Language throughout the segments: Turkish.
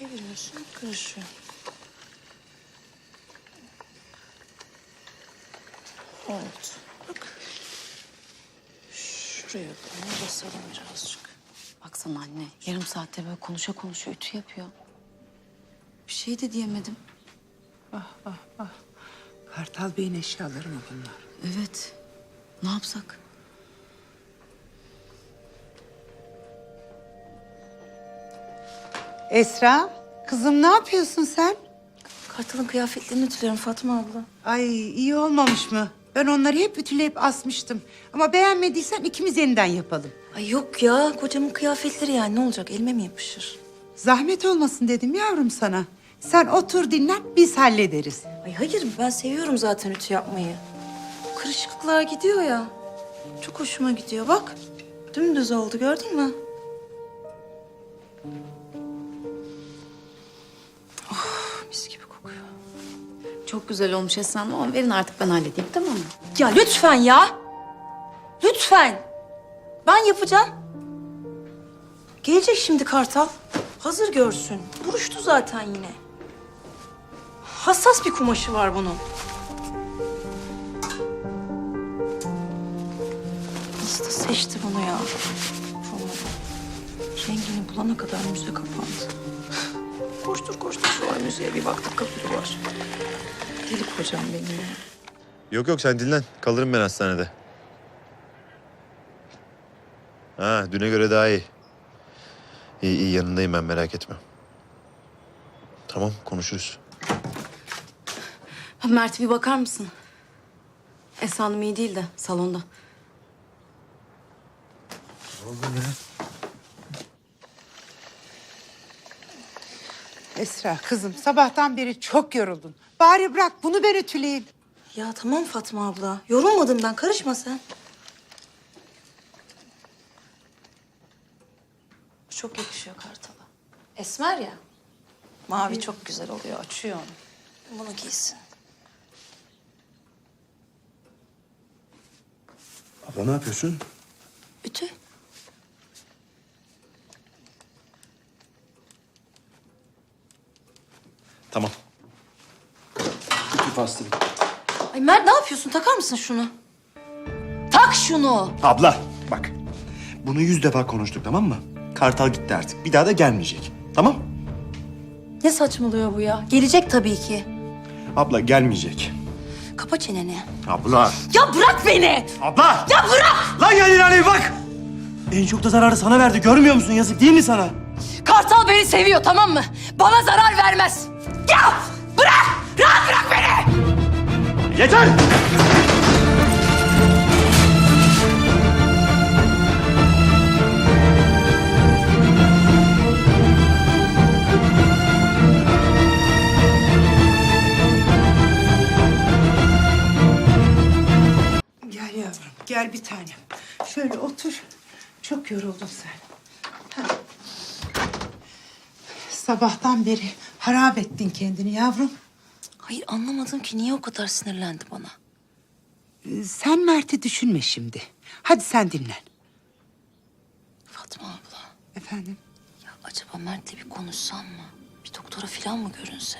çeviriyorsun, karışıyor. Oldu. Bak. Şuraya bunu basalım birazcık. Baksana anne, yarım saatte böyle konuşa konuşa ütü yapıyor. Bir şey de diyemedim. Kartal Bey'in eşyaları mı bunlar? Evet. Ne yapsak? Esra, kızım ne yapıyorsun sen? Kartal'ın kıyafetlerini ütülüyorum Fatma abla. Ay iyi olmamış mı? Ben onları hep ütüleyip asmıştım. Ama beğenmediysen ikimiz yeniden yapalım. Ay yok ya, kocamın kıyafetleri yani ne olacak? Elime mi yapışır? Zahmet olmasın dedim yavrum sana. Sen otur dinlen, biz hallederiz. Ay hayır, ben seviyorum zaten ütü yapmayı. Kırışıklıklar gidiyor ya. Çok hoşuma gidiyor bak. Dümdüz oldu gördün mü? Güzel olmuş Esra Hanım ama verin artık ben halledeyim tamam mı? Ya lütfen ya. Lütfen. Ben yapacağım. Gelecek şimdi Kartal. Hazır görsün. Buruştu zaten yine. Hassas bir kumaşı var bunun. Nasıl da seçti bunu ya. Rengini bulana kadar müze kapandı. koştur koştur sonra müzeye bir baktık kapı var. Deli kocam benim ya. Yok yok sen dinlen. Kalırım ben hastanede. Ha düne göre daha iyi. İyi iyi yanındayım ben merak etme. Tamam konuşuruz. Mert bir bakar mısın? Esra Hanım iyi değil de salonda. Esra kızım sabahtan beri çok yoruldun. Bari bırak bunu ben ütüleyeyim. Ya tamam Fatma abla. Yorulmadım ben. Karışma sen. Çok yakışıyor Kartal'a. Esmer ya. Mavi çok güzel oluyor. Açıyor onu. Bunu giysin. Abla ne yapıyorsun? Ütü. Tamam. Faslı bitti. Ay Mert ne yapıyorsun? Takar mısın şunu? Tak şunu. Abla bak. Bunu yüz defa konuştuk tamam mı? Kartal gitti artık. Bir daha da gelmeyecek. Tamam? Ne saçmalıyor bu ya? Gelecek tabii ki. Abla gelmeyecek. Kapa çeneni. Abla. Ya bırak beni. Abla! Ya bırak. Lan gel ilerleye bak! En çok da zararı sana verdi. Görmüyor musun? Yazık değil mi sana? Kartal beni seviyor tamam mı? Bana zarar vermez. Ya Yeter! Gel yavrum gel bir tanem. Şöyle otur. Çok yoruldun sen. Ha. Sabahtan beri harap ettin kendini yavrum. Hayır anlamadım ki niye o kadar sinirlendi bana. Ee, Sen Mert'i düşünme şimdi. Hadi sen dinlen. Fatma abla. Efendim? Ya acaba Mert'le bir konuşsam mı? Bir doktora falan mı görünse?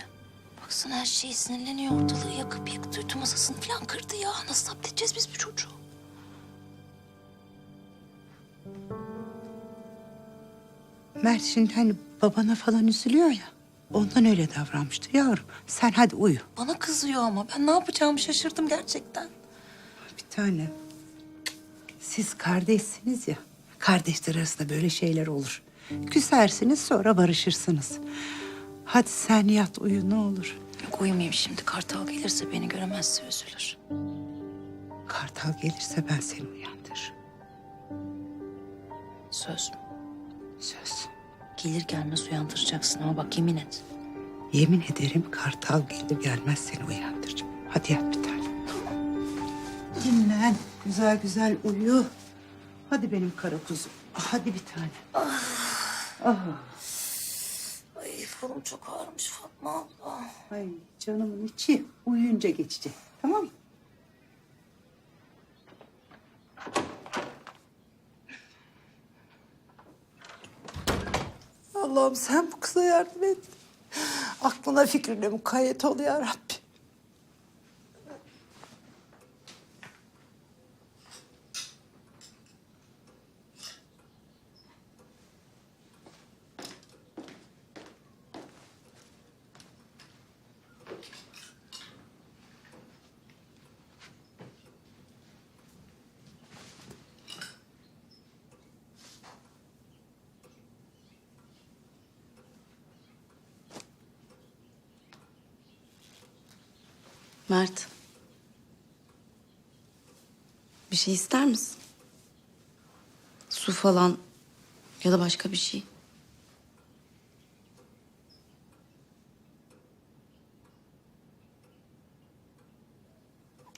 Baksana her şeyi sinirleniyor ortalığı yakıp yıktı. Ütü masasını falan kırdı ya. Nasıl zapt edeceğiz biz bu çocuğu? Mert şimdi hani babana falan üzülüyor ya. Ondan öyle davranmıştır yavrum. Sen hadi uyu. Bana kızıyor ama ben ne yapacağımı şaşırdım gerçekten. Bir tane. Siz kardeşsiniz ya. Kardeşler arasında böyle şeyler olur. Küsersiniz sonra barışırsınız. Hadi sen yat uyu ne olur. Yok uyumayayım şimdi. Kartal gelirse beni göremezse üzülür. Kartal gelirse ben seni uyandırırım. Söz mü? Söz. Gelir gelmez uyandıracaksın ama bak yemin et. Yemin ederim kartal gelir gelmez seni uyandıracağım. Hadi yat bir tane. Dinlen. Güzel güzel uyu. Hadi benim kara kuzum. Hadi bir tane. Ay kolum çok ağrımış Fatma abla. Ay canımın içi uyuyunca geçecek. Tamam mı? Allah'ım sen bu kıza yardım et. Aklına fikrine mukayyet ol ya Rabbi. Mert. Bir şey ister misin? Su falan ya da başka bir şey.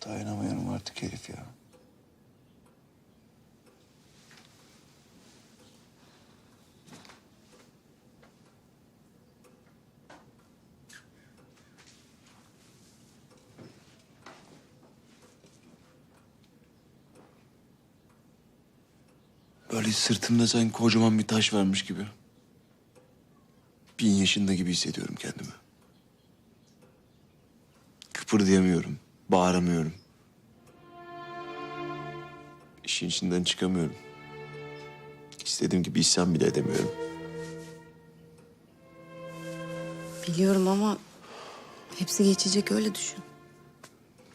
Dayanamıyorum artık Elif ya. Böyle sırtımda sanki kocaman bir taş varmış gibi. Bin yaşında gibi hissediyorum kendimi. Kıpırdayamıyorum, bağıramıyorum. İşin içinden çıkamıyorum. İstediğim gibi isyan bile edemiyorum. Biliyorum ama hepsi geçecek öyle düşün.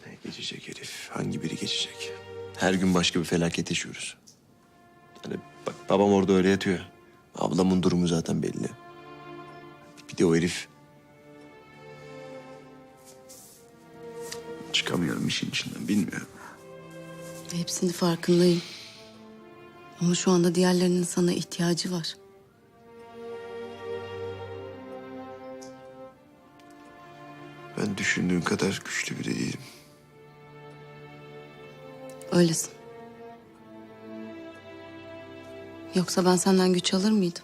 Ne geçecek herif? Hangi biri geçecek? Her gün başka bir felaket yaşıyoruz. Bak babam orada öyle yatıyor. Ablamın durumu zaten belli. Bir de o herif. Çıkamıyorum işin içinden bilmiyorum. Hepsinin farkındayım. Ama şu anda diğerlerinin sana ihtiyacı var. Ben düşündüğün kadar güçlü biri değilim. Öylesin. Yoksa ben senden güç alır mıydım?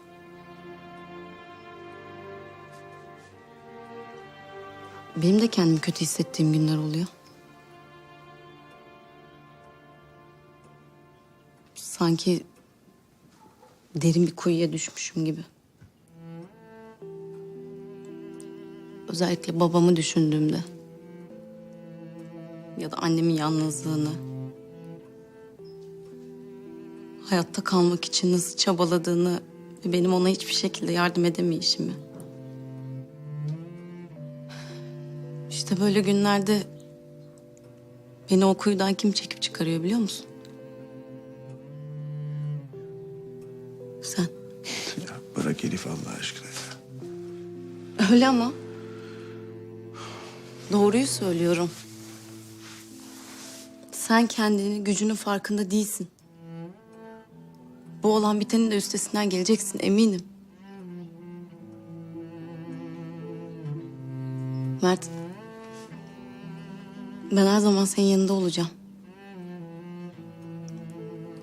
Benim de kendimi kötü hissettiğim günler oluyor. Sanki derin bir kuyuya düşmüşüm gibi. Özellikle babamı düşündüğümde. Ya da annemin yalnızlığını. Hayatta kalmak için nasıl çabaladığını ve benim ona hiçbir şekilde yardım edemeyişimi. İşte böyle günlerde beni o kuyudan kim çekip çıkarıyor biliyor musun? Sen. Ya bırak Elif Allah aşkına ya. Öyle ama. Doğruyu söylüyorum. Sen kendini gücünün farkında değilsin. Bu olan bitenin de üstesinden geleceksin eminim. Mert. Ben her zaman senin yanında olacağım.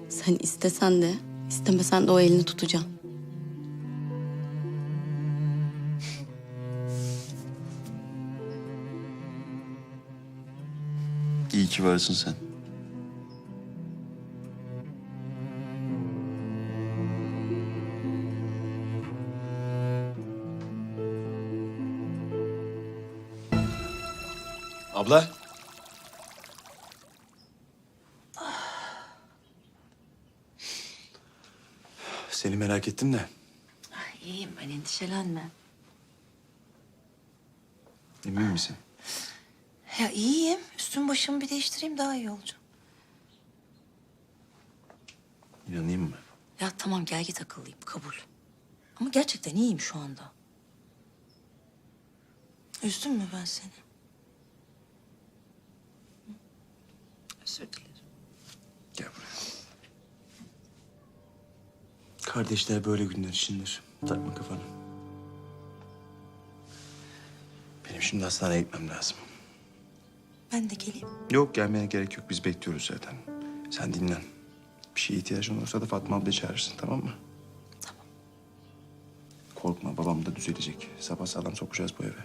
Sen istesen de, istemesen de o elini tutacağım. İyi ki varsın sen. Abla. Seni merak ettim de. İyiyim ben endişelenme. Emin misin? Ya iyiyim. Üstüm başımı bir değiştireyim daha iyi olacağım. İnanayım mı? Ya tamam gel git akıllıyım kabul. Ama gerçekten iyiyim şu anda. Üzdüm mü ben seni? Özür dilerim. Gel buraya. Kardeşler böyle günler içindir. Takma kafanı. Benim şimdi hastaneye gitmem lazım. Ben de geleyim. Yok gelmeye gerek yok. Biz bekliyoruz zaten. Sen dinlen. Bir şeye ihtiyacın olursa da Fatma abla çağırırsın tamam mı? Tamam. Korkma babam da düzelecek. Sabah sağlam sokacağız bu eve.